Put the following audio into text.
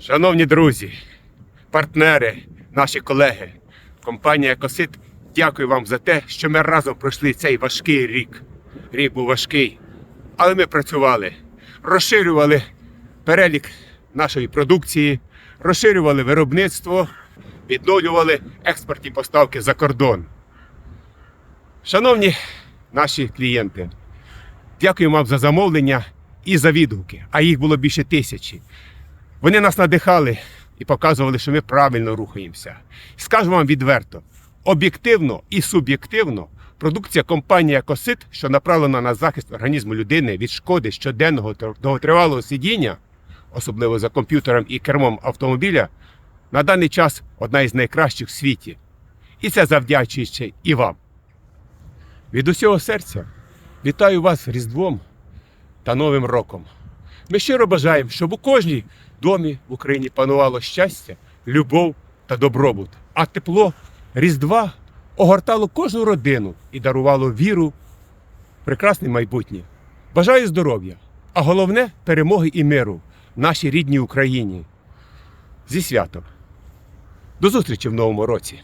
Шановні друзі, партнери, наші колеги, компанія Косит, дякую вам за те, що ми разом пройшли цей важкий рік. Рік був важкий, але ми працювали, розширювали перелік нашої продукції, розширювали виробництво, відновлювали експортні поставки за кордон. Шановні наші клієнти, дякую вам за замовлення і за відгуки, а їх було більше тисячі. Вони нас надихали і показували, що ми правильно рухаємося. Скажу вам відверто: об'єктивно і суб'єктивно продукція компанії Косит, що направлена на захист організму людини від шкоди щоденного довготривалого сидіння, особливо за комп'ютером і кермом автомобіля, на даний час одна із найкращих в світі. І це завдячуючи і вам. Від усього серця вітаю вас Різдвом та Новим роком. Ми щиро бажаємо, щоб у кожній домі в Україні панувало щастя, любов та добробут, а тепло Різдва огортало кожну родину і дарувало віру в прекрасне майбутнє. Бажаю здоров'я, а головне перемоги і миру в нашій рідній Україні. Зі святом. До зустрічі в новому році!